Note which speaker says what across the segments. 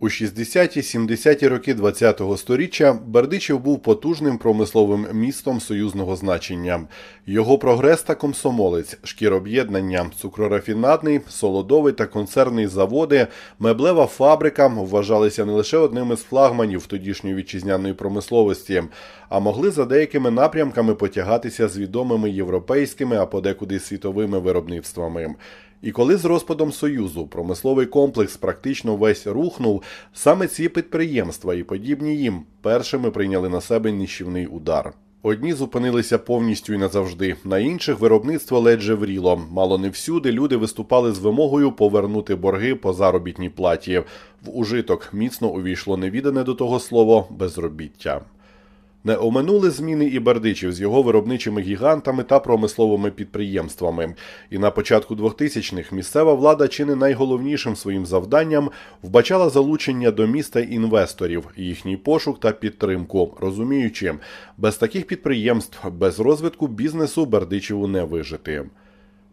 Speaker 1: У 60-70-ті роки ХХ століття Бердичів був потужним промисловим містом союзного значення. Його прогрес та комсомолець, шкіроб'єднання, цукрорафінадний, солодовий та концерний заводи, меблева фабрика вважалися не лише одним із флагманів тодішньої вітчизняної промисловості, а могли за деякими напрямками потягатися з відомими європейськими, а подекуди світовими виробництвами. І коли з розпадом Союзу промисловий комплекс практично весь рухнув, саме ці підприємства і подібні їм першими прийняли на себе ніщівний удар. Одні зупинилися повністю і назавжди, на інших виробництво ледь жевріло. Мало не всюди люди виступали з вимогою повернути борги по заробітній платі. В ужиток міцно увійшло невідане до того слово безробіття. Не оминули зміни і Бердичів з його виробничими гігантами та промисловими підприємствами. І на початку 2000-х місцева влада чи не найголовнішим своїм завданням вбачала залучення до міста інвесторів, їхній пошук та підтримку, розуміючи, без таких підприємств, без розвитку бізнесу Бердичеву не вижити.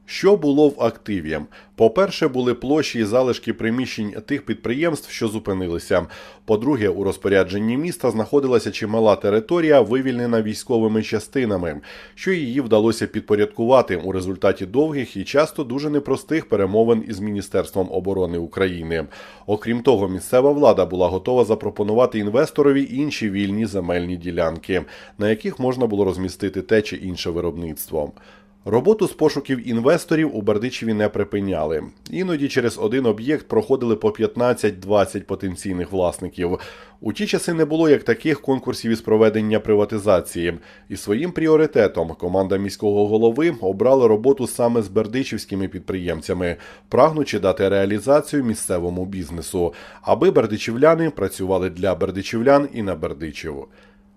Speaker 1: Що було в активі? По-перше, були площі і залишки приміщень тих підприємств, що зупинилися. По-друге, у розпорядженні міста знаходилася чимала територія, вивільнена військовими частинами, що її вдалося підпорядкувати у результаті довгих і часто дуже непростих перемовин із Міністерством оборони України. Окрім того, місцева влада була готова запропонувати інвесторові інші вільні земельні ділянки, на яких можна було розмістити те чи інше виробництво. Роботу з пошуків інвесторів у Бердичеві не припиняли. Іноді через один об'єкт проходили по 15-20 потенційних власників. У ті часи не було як таких конкурсів із проведення приватизації. І своїм пріоритетом команда міського голови обрала роботу саме з бердичівськими підприємцями, прагнучи дати реалізацію місцевому бізнесу, аби бердичівляни працювали для бердичівлян і на Бердичів.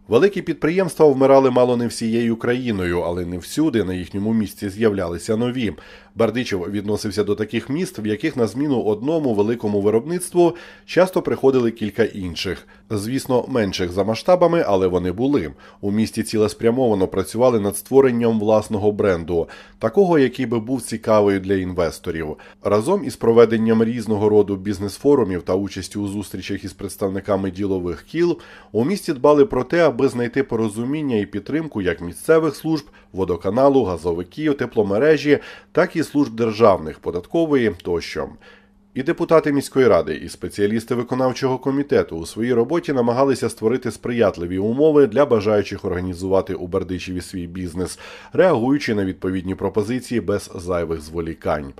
Speaker 1: Великі підприємства вмирали мало не всією країною, але не всюди на їхньому місці з'являлися нові. Бердичев відносився до таких міст, в яких на зміну одному великому виробництву часто приходили кілька інших. Звісно, менших за масштабами, але вони були. У місті цілеспрямовано працювали над створенням власного бренду, такого, який би був цікавий для інвесторів. Разом із проведенням різного роду бізнес-форумів та участю у зустрічах із представниками ділових кіл у місті дбали про те, аби знайти порозуміння і підтримку як місцевих служб, водоканалу, газовиків, тепломережі, так і служб державних, податкової тощо. І депутати міської ради, і спеціалісти виконавчого комітету у своїй роботі намагалися створити сприятливі умови для бажаючих організувати у Бердичеві свій бізнес, реагуючи на відповідні пропозиції без зайвих зволікань.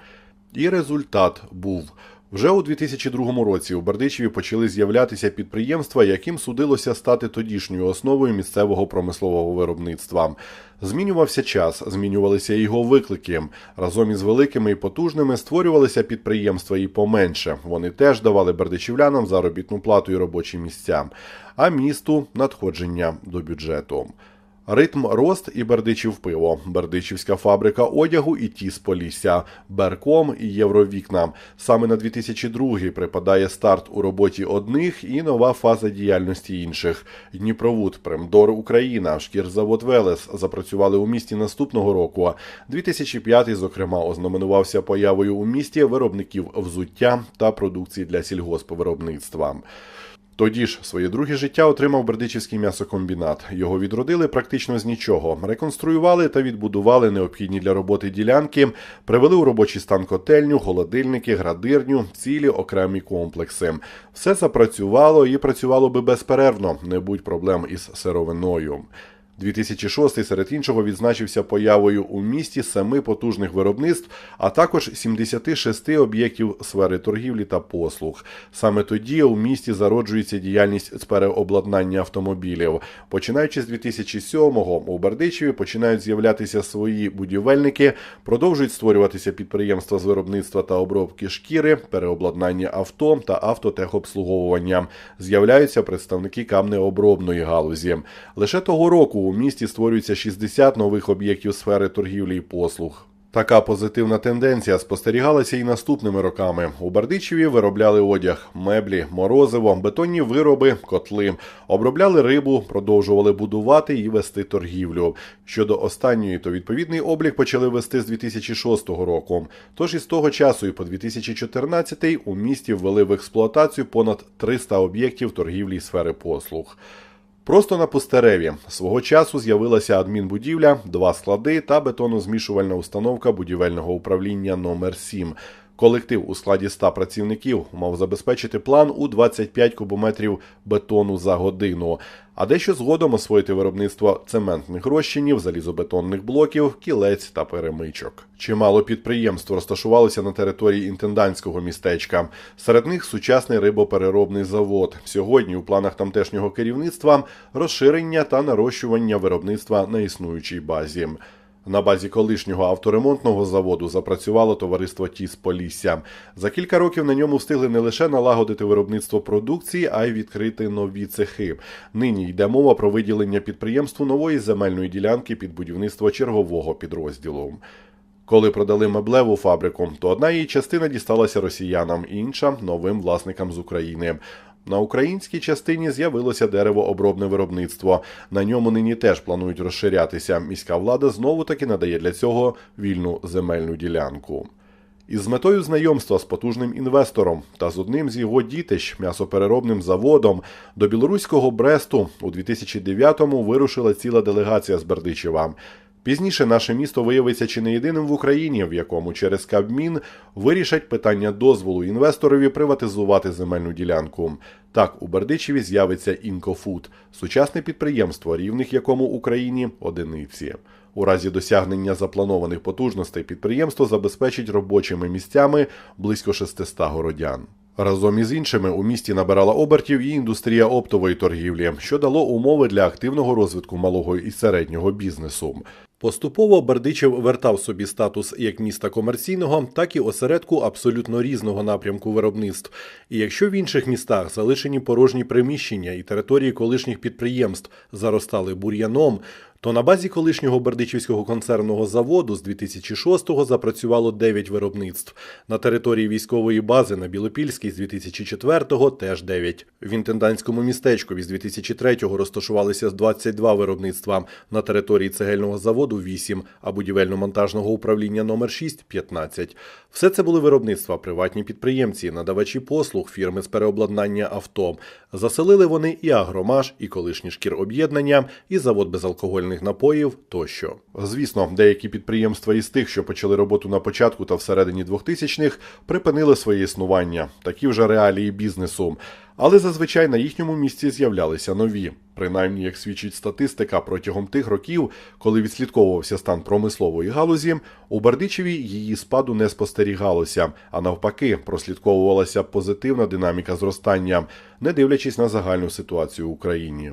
Speaker 1: І результат був. Вже у 2002 році у Бердичеві почали з'являтися підприємства, яким судилося стати тодішньою основою місцевого промислового виробництва. Змінювався час, змінювалися його виклики. Разом із великими і потужними створювалися підприємства і поменше. Вони теж давали бердичівлянам заробітну плату і робочі місця, а місту надходження до бюджету. Ритм Рост і Бердичів пиво, Бердичівська фабрика одягу і ті з Полісся, Берком і Євровікна. Саме на 2002 припадає старт у роботі одних і нова фаза діяльності інших. Дніпровуд, Премдор Україна, Шкірзавод Велес запрацювали у місті наступного року. 2005, зокрема, ознаменувався появою у місті виробників взуття та продукції для сільгоспвиробництва. Тоді ж своє друге життя отримав Бердичівський м'ясокомбінат. Його відродили практично з нічого, реконструювали та відбудували необхідні для роботи ділянки, привели у робочий стан котельню, холодильники, градирню, цілі окремі комплекси. Все запрацювало і працювало би безперервно, не будь проблем із сировиною. 2006 серед іншого відзначився появою у місті семи потужних виробництв, а також 76 об'єктів сфери торгівлі та послуг. Саме тоді у місті зароджується діяльність з переобладнання автомобілів. Починаючи з 2007-го у Бердичеві починають з'являтися свої будівельники, продовжують створюватися підприємства з виробництва та обробки шкіри, переобладнання авто та автотехобслуговування. З'являються представники камнеобробної галузі. Лише того року у місті створюється 60 нових об'єктів сфери торгівлі і послуг. Така позитивна тенденція спостерігалася і наступними роками. У Бердичеві виробляли одяг, меблі, морозиво, бетонні вироби, котли, обробляли рибу, продовжували будувати і вести торгівлю. Щодо останньої, то відповідний облік почали вести з 2006 року. Тож із того часу і по 2014 у місті ввели в експлуатацію понад 300 об'єктів торгівлі й сфери послуг. Просто на Пустереві свого часу з'явилася адмінбудівля, два склади та бетонозмішувальна установка будівельного управління номер 7 Колектив у складі 100 працівників мав забезпечити план у 25 кубометрів бетону за годину, а дещо згодом освоїти виробництво цементних розчинів, залізобетонних блоків, кілець та перемичок. Чимало підприємств розташувалося на території інтендантського містечка. Серед них сучасний рибопереробний завод. Сьогодні у планах тамтешнього керівництва розширення та нарощування виробництва на існуючій базі. На базі колишнього авторемонтного заводу запрацювало товариство Тіс Полісся. За кілька років на ньому встигли не лише налагодити виробництво продукції, а й відкрити нові цехи. Нині йде мова про виділення підприємству нової земельної ділянки під будівництво чергового підрозділу. Коли продали меблеву фабрику, то одна її частина дісталася росіянам, інша новим власникам з України. На українській частині з'явилося деревообробне виробництво. На ньому нині теж планують розширятися. Міська влада знову таки надає для цього вільну земельну ділянку. Із метою знайомства з потужним інвестором та з одним з його дітищ м'ясопереробним заводом до білоруського Бресту у 2009-му вирушила ціла делегація з Бердичева. Пізніше наше місто виявиться чи не єдиним в Україні, в якому через Кабмін вирішать питання дозволу інвесторові приватизувати земельну ділянку. Так, у Бердичеві з'явиться Інкофуд, сучасне підприємство, рівних якому Україні одиниці. У разі досягнення запланованих потужностей підприємство забезпечить робочими місцями близько 600 городян. Разом із іншими у місті набирала обертів і індустрія оптової торгівлі, що дало умови для активного розвитку малого і середнього бізнесу. Поступово Бердичев вертав собі статус як міста комерційного, так і осередку абсолютно різного напрямку виробництв. І якщо в інших містах залишені порожні приміщення і території колишніх підприємств заростали бур'яном, то на базі колишнього Бердичівського концерного заводу з 2006-го запрацювало 9 виробництв. На території військової бази на Білопільській з 2004-го теж 9. В інтендантському містечкові з 2003-го розташувалися 22 виробництва. На території цегельного заводу 8, а будівельно-монтажного управління номер 6 – 15. Все це були виробництва, приватні підприємці, надавачі послуг, фірми з переобладнання авто. Заселили вони і агромаш, і колишні шкіроб'єднання, і завод безалкогольних напоїв тощо. Звісно, деякі підприємства із тих, що почали роботу на початку та всередині 2000-х, припинили своє існування, такі вже реалії бізнесу. Але зазвичай на їхньому місці з'являлися нові. Принаймні, як свідчить статистика, протягом тих років, коли відслідковувався стан промислової галузі, у Бердичеві її спаду не спостерігалося, а навпаки, прослідковувалася позитивна динаміка зростання, не дивлячись на загальну ситуацію в Україні.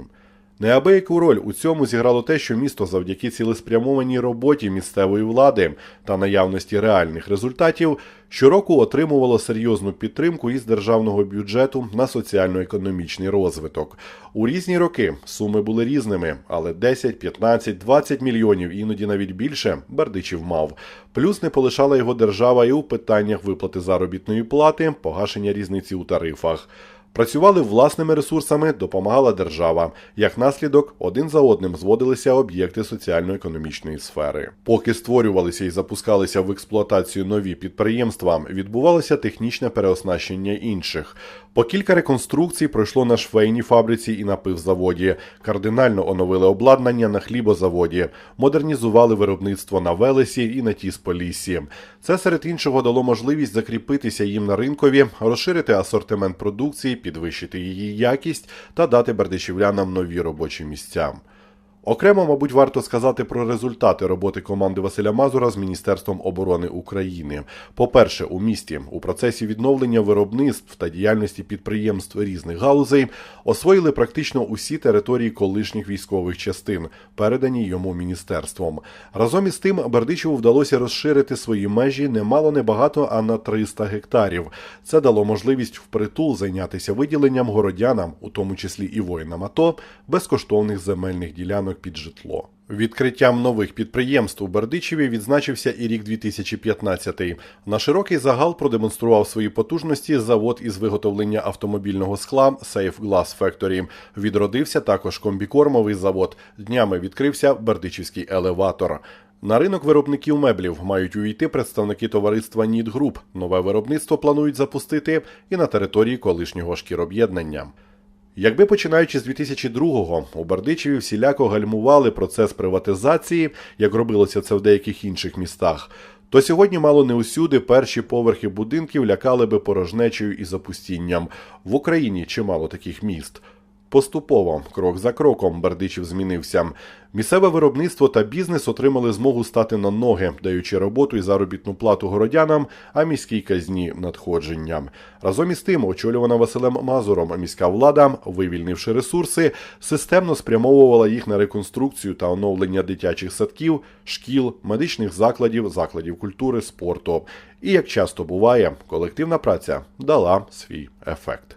Speaker 1: Неабияку роль у цьому зіграло те, що місто завдяки цілеспрямованій роботі місцевої влади та наявності реальних результатів щороку отримувало серйозну підтримку із державного бюджету на соціально-економічний розвиток. У різні роки суми були різними, але 10, 15, 20 мільйонів, іноді навіть більше, Бердичів мав. Плюс не полишала його держава і у питаннях виплати заробітної плати, погашення різниці у тарифах. Працювали власними ресурсами, допомагала держава. Як наслідок, один за одним зводилися об'єкти соціально-економічної сфери. Поки створювалися і запускалися в експлуатацію нові підприємства, відбувалося технічне переоснащення інших. По кілька реконструкцій пройшло на швейній фабриці і на пивзаводі. Кардинально оновили обладнання на хлібозаводі, модернізували виробництво на Велесі і на Тісполісі. Це серед іншого дало можливість закріпитися їм на ринкові, розширити асортимент продукції, підвищити її якість та дати бердичівлянам нові робочі місця. Окремо, мабуть, варто сказати про результати роботи команди Василя Мазура з Міністерством оборони України. По-перше, у місті у процесі відновлення виробництв та діяльності підприємств різних галузей освоїли практично усі території колишніх військових частин, передані йому міністерством. Разом із тим, Бердичеву вдалося розширити свої межі немало небагато, а на 300 гектарів. Це дало можливість впритул зайнятися виділенням городянам, у тому числі і воїнам АТО, безкоштовних земельних ділянок під житло. Відкриттям нових підприємств у Бердичеві відзначився і рік 2015. На широкий загал продемонстрував свої потужності завод із виготовлення автомобільного скла Safe Glass Factory. Відродився також комбікормовий завод. Днями відкрився Бердичівський елеватор. На ринок виробників меблів мають увійти представники товариства Нід Груп. Нове виробництво планують запустити і на території колишнього шкіроб'єднання. Якби починаючи з 2002-го у Бердичеві всіляко гальмували процес приватизації, як робилося це в деяких інших містах, то сьогодні мало не усюди перші поверхи будинків лякали би порожнечею і запустінням. В Україні чимало таких міст. Поступово, крок за кроком, Бердичів змінився. Місцеве виробництво та бізнес отримали змогу стати на ноги, даючи роботу і заробітну плату городянам, а міській казні надходження. Разом із тим, очолювана Василем Мазуром, міська влада, вивільнивши ресурси, системно спрямовувала їх на реконструкцію та оновлення дитячих садків, шкіл, медичних закладів, закладів культури, спорту. І як часто буває, колективна праця дала свій ефект.